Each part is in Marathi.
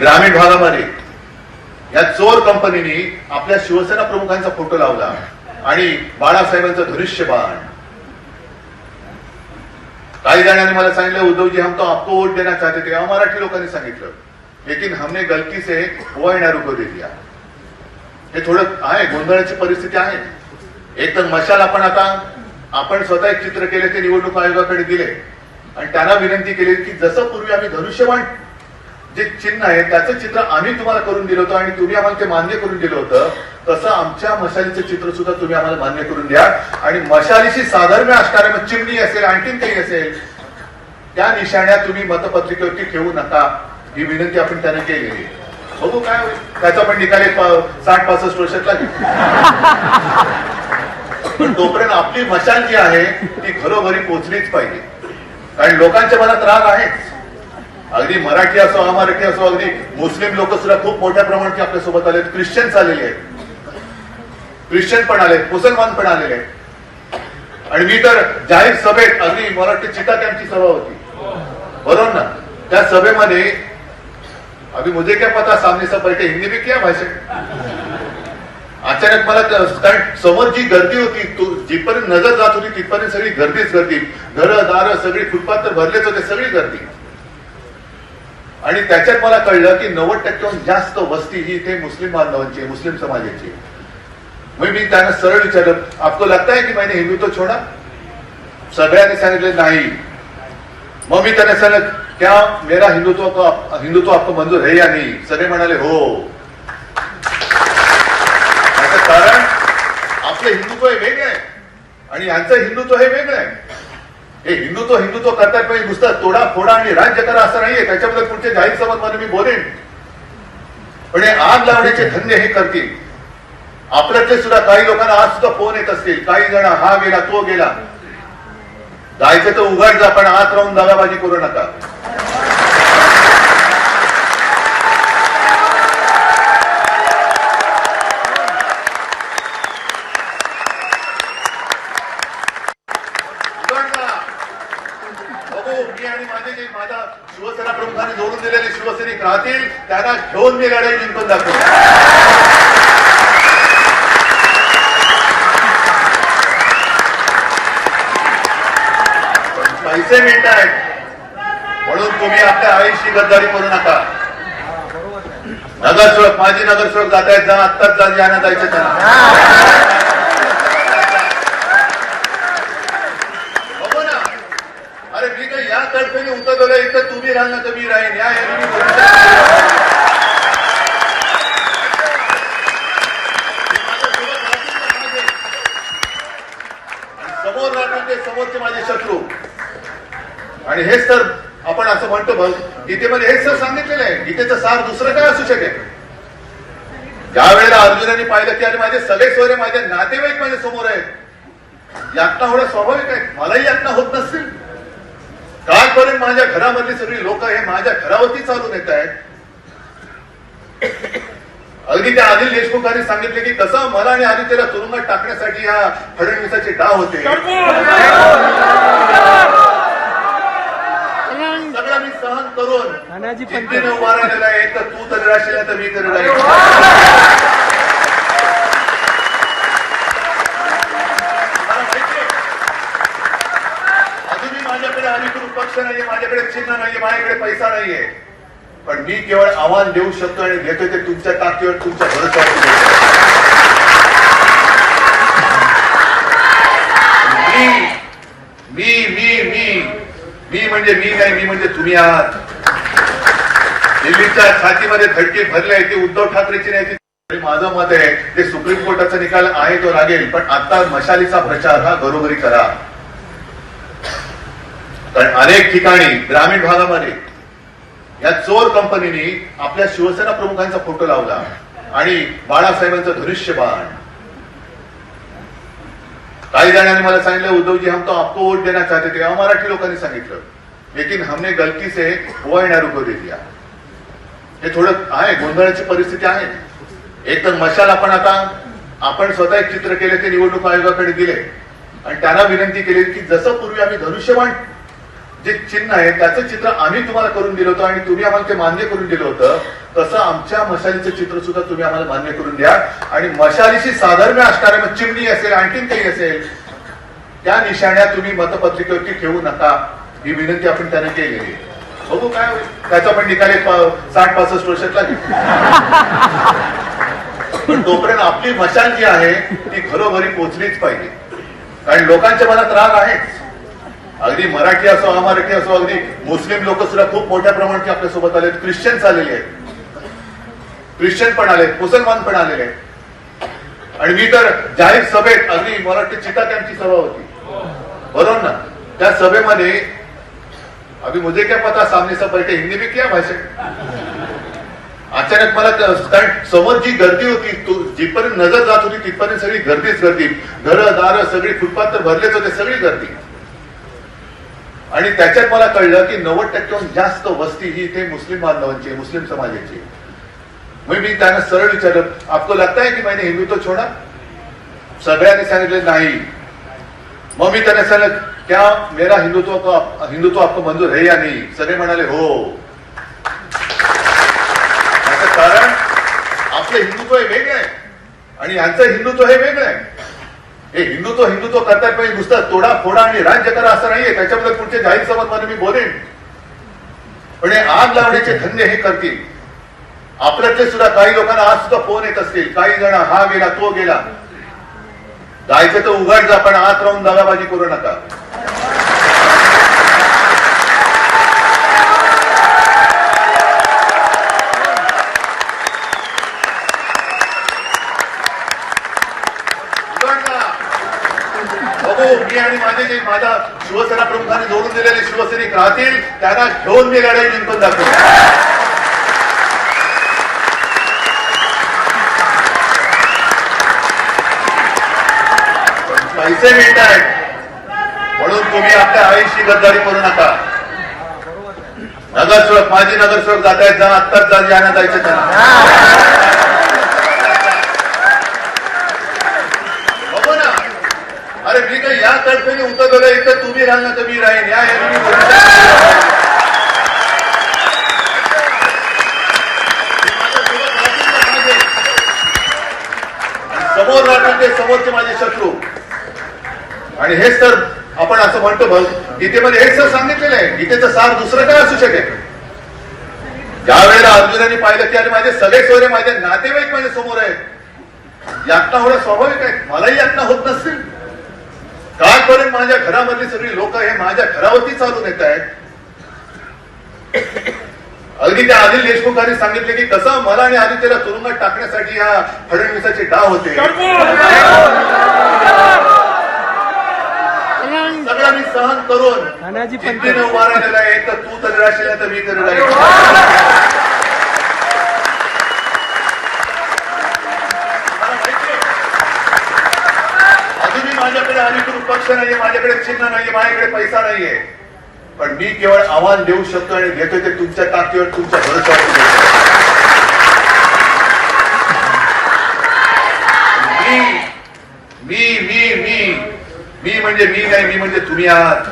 ग्रामीण भागामध्ये या चोर कंपनीने आपल्या शिवसेना प्रमुखांचा फोटो लावला आणि बाळासाहेबांचं धनुष्यबाण काही जणांनी मला सांगितलं उद्धवजी हम तो आपको वोट देना चाहते थे. मराठी लोकांनी सांगितलं. लेकिन हमने गलती से वो एनआर को दे दिया. हे थोडं आहे गोंधळाची परिस्थिती आहे. एक तर मशाल आपण आता आपण स्वतः एक चित्र केले ते निवडणूक आयोगाकडे दिले. आणि त्यांना विनंती केली की जसं पूर्वी आम्ही धनुष्यबाण जे चिन्ह आहे त्याचं चित्र आम्ही तुम्हाला करून दिलं होतं आणि तुम्ही आम्हाला ते मान्य करून दिलं होतं. तसं आमच्या मशालीचं चित्र सुद्धा तुम्ही आम्हाला मान्य करून द्या. आणि मशालीशी साधर्म्य असणारे मग चिमणी असेल आणखीन काही असेल त्या निशाण्या तुम्ही मतपत्रिकेवरती ठेवू नका. ही विनंती आपण त्यांना केलेली बघू काय त्याचा पण निकाल साठ पासष्ट वर्षात लागेल पण तोपर्यंत आपली मशाल जी आहे ती घरोघरी पोचलीच पाहिजे. कारण लोकांच्या मनात राग आहेच. अगदी मराठी असो अमराठी असो अगदी मुस्लिम लोक सुद्धा खूप मोठ्या प्रमाणात आपल्यासोबत आलेत. ख्रिश्चन्स आलेले आहेत. ख्रिश्चन पण आले मुसलमान पण आलेले आहेत. आणि मी तर जाहीर सभेत अगदी मराठी चिटा कॅम्पची सभा होती. बरोबर ना? त्या सभेमध्ये अभी मुझे क्या पता सामने सब बैठे हिंदी में क्या भाषण? अचानक मला कारण समोर जी गर्दी होती तो जिथपर्यंत नजर जात होती तिथपर्यंत सगळी गर्दीच गर्दी. घरं दारं सगळी फुटपाथ तर भरलेच होते सगळी गर्दी. आणि त्याच्यात मला कळलं की नव्वद टक्क्याहून जास्त वस्ती ही इथे मुस्लिम बांधवांची आहे, मुस्लिम समाजाची आहे. मग मी त्यांना सरळ विचारलं आपको लगता है की मैंने हिंदुत्व छोडा? सगळ्यांनी सांगितले नाही. मग मी त्यांना सांगितलं क्या मेरा हिंदुत्व को हिंदुत्व आपको मंजूर है या नाही? सगळे म्हणाले हो. कारण आपलं हिंदुत्व हे वेगळं आहे. आणि यांचं हिंदुत्व हे वेगळं आहे. हे हिंदुत्व हिंदुत्व करतात म्हणजे नुसतं तोडा फोडा आणि राज्य करा असं नाहीये. त्याच्याबद्दल पुढचे जाहीर सभांमध्ये मी बोलेन. पण हे आग लावण्याचे धन्य हे करतील. आपल्यातले सुद्धा काही लोकांना आज सुद्धा फोन येत असतील. काही जण हा गेला तो गेला. जायचं तर उघड जा पण आत राहून दगाबाजी करू नका उघड जा. बघू मी आणि माझे जे माझा शिवसेना प्रमुखांनी जोडून दिलेले शिवसैनिक राहतील त्यांना घेऊन मी लढाई जिंकून दाखवू पैसे मिळत आहेत म्हणून तुम्ही आपल्या आईशी गद्दारी करू नका. नगरसेवक माझी नगरसेवक जात आहेत जा आत्ताच जा जायचं त्यांना बघू ना अरे मी काही या तडफेने उतरलेलं इथं तुम्ही राहाल ना तर मी राहीन या याने मी बोलू शकतो. माझ्यासोबत राहतील ना माझे. आणि समोर राहतील ते समोरचे माझे शत्रू. आणि हेच तर आपण असं म्हणतो बघ गीतेमध्ये हेच तर सांगितलेलं आहे. गीतेचं सार दुसरं काय असू शकेल? ज्या वेळेला अर्जुनाने पाहिलं की अरे माझे सगळे सोयरे माझे नातेवाईक माझ्यासमोर आहेत यातना होणं स्वाभाविक आहे? मलाही यातना होत नसतील. कालपर्यंत माझ्या घरामधली सगळी लोक हे माझ्या घरावरती चालून येत आहेत. अगदी त्या अनिल देशमुखांनी सांगितले की कसं मला आणि आदित्यला तुरुंगात टाकण्यासाठी या फडणवीसाचे डाव होते. सगळं मी सहन करून चिंतेने उभा राहिलेला आहे. तर तू तरी राहशील तर मी तरी राहील. अजूनही माझ्याकडे अधिकृत पक्ष नाहीये माझ्याकडे चिन्ह नाहीये माझ्याकडे पैसा नाहीये. पण मी केवळ आव्हान देऊ शकतो आणि देतो ते तुमच्या ताकदीवर तुमच्या भरोशावर मी मी मी मी मी म्हणजे मी नाही मी म्हणजे तुम्ही आहात. दिल्लीच्या छातीमध्ये धडकी भरली आहे ती उद्धव ठाकरेची नाही ती माझं मत आहे. ते सुप्रीम कोर्टाचा निकाल आहे तो लागेल. पण आता मशालीचा प्रचार हा घरोघरी करा. कारण अनेक ठिकाणी ग्रामीण भागामध्ये या चोर कंपनीने आपल्या शिवसेना प्रमुखांचा फोटो लावला आणि बाळासाहेबांचं धनुष्य बाण. काही जणांनी मला सांगितलं उद्धवजी हम तो आपको वोट देना चाहते थे. मराठी लोकांनी सांगितलं लेकिन हमने गलती से वो एनआर को दे दिया. हे थोडं आहे गोंधळाची परिस्थिती आहे. एक तर मशाल आपण आता आपण स्वतः एक चित्र केले ते निवडणूक आयोगाकडे दिले. आणि त्यांना विनंती केली की जसं पूर्वी आम्ही धनुष्यबाण जे चिन्ह आहे त्याचं चित्र आम्ही तुम्हाला करून दिलं होतं आणि तुम्ही आम्हाला ते मान्य करून दिलं होतं तसं आमच्या मशालीचं चित्र सुद्धा तुम्ही आम्हाला मान्य करून द्या. आणि मशालीशी साधर्म्य असणारे मग चिमणी असेल आणखीन काही असेल त्या निशाण्या तुम्ही मतपत्रिकेवरती ठेवू नका. ही विनंती आपण त्याने केलेली आहे. बघू काय त्याचा पण निकाल साठ पासष्ट वर्षात लागेल पण तोपर्यंत आपली मशाल जी आहे ती घरोघरी पोचलीच पाहिजे. कारण लोकांच्या मनात राग आहेच. अगदी मराठी असो अमराठी असो अगदी मुस्लिम लोक सुद्धा खूप मोठ्या प्रमाणात आपल्यासोबत आले ख्रिश्चन्स आलेले आहेत. ख्रिश्चन पण आले मुसलमान पण आलेले आहेत. आणि मी तर जाहीर सभेत अगदी मराठी चिता त्यांची सभा होती. बरोबर ना? त्या सभेमध्ये अभी मुझे क्या पता सामने सब बैठे हिंदी में क्या भाषण. अचानक मला कारण समोर जी गर्दी होती तो जिथपर्यंत नजर जात होती तिथपर्यंत सगळी गर्दीच गर्दी. घरं दारं सगळी फुटपाथ तर भरलेच होते सगळी गर्दी. आणि त्याच्यात मला कळलं की नव्वद टक्क्याहून जास्त वस्ती ही इथे मुस्लिम बांधवांची आहे, मुस्लिम समाजाची मग मी त्यांना सरळ विचारलं आपको लगता आहे की मैंने हिंदुत्व छोडा? सगळ्यांनी सांगितलं नाही. मग मी त्यांना सांगितलं क्या मेरा हिंदुत्व को हिंदुत्व आपको मंजूर है या नाही? सगळे म्हणाले हो. कारण आपलं हिंदुत्व हे वेगळं आहे. आणि यांचं हिंदुत्व हे वेगळं आहे. हे हिंदुत्व हिंदुत्व करतात म्हणजे नुसतं तोडा फोडा आणि राज्य करा असं नाहीये. त्याच्याबद्दल पुढचे जाहीर सभांमध्ये मी बोलेन. पण हे आग लावण्याचे धंदे हे करतील. आपल्यातले सुद्धा काही लोकांना आज सुद्धा फोन येत असतील. काही जण हा गेला तो गेला. जायचं तर उघड जा पण आत राहून दगाबाजी करू नका. मी आणि माझे जे माझ्या शिवसेना प्रमुखांनी जोडून दिलेले शिवसैनिक राहतील त्यांना घेऊन मी लढाई जिंकून दाखवतो पैसे मिळत आहेत. म्हणून तुम्ही आपल्या आईशी गद्दारी करू नका. नगरसेवक माजी नगरसेवक जात आहेत जा आत्ताच जा जायचं त्यांना बघू ना अरे मी काही या तर्फेने उतरलेलं इथं तुम्ही राहाल ना तर मी राहीन. या मी समोर राहतील ते समोरचे माझे शत्रू. आणि हेच तर आपण असं म्हणतो बघ गीतेमध्ये हेच तर सांगितलेलं आहे. गीतेचं सार दुसरं काय असू शकेल? ज्या वेळेला अर्जुनाने पाहिलं की अरे माझे सगळे सोयरे माझे नातेवाईक माझ्यासमोर आहेत. यातना होणं स्वाभाविक आहे. मलाही यातना होत नसतील. कालपर्यंत माझ्या घरामधली सगळी लोक हे माझ्या घरावरती चालून येत आहेत. अगदी त्या अनिल देशमुखांनी सांगितले की कसं मला आणि आदित्यला तुरुंगात टाकण्यासाठी या फडणवीसाचे डाव होते. सगळं मी सहन करून उभा राहिलेला आहे. तर तू तरी राहशील नाही तर मी तरी राहील अजूनही माझ्याकडे अधिकृत पक्ष नाहीये माझ्याकडे चिन्ह नाहीये माझ्याकडे पैसा नाहीये. पण मी केवळ आव्हान देऊ शकतो आणि घेतोय ते तुमच्या ताकदीवर तुमच्या भरोशावर मी मी मी मी मी म्हणजे मी नाही मी म्हणजे तुम्ही आहात.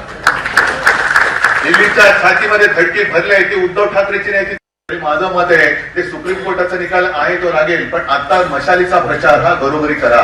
दिल्लीच्या छातीमध्ये धडकी भरली आहे ती उद्धव ठाकरेची नाही ती माझं मत आहे. ते सुप्रीम कोर्टाचा निकाल आहे तो लागेल. पण आता मशालीचा प्रचार हा घरोघरी करा.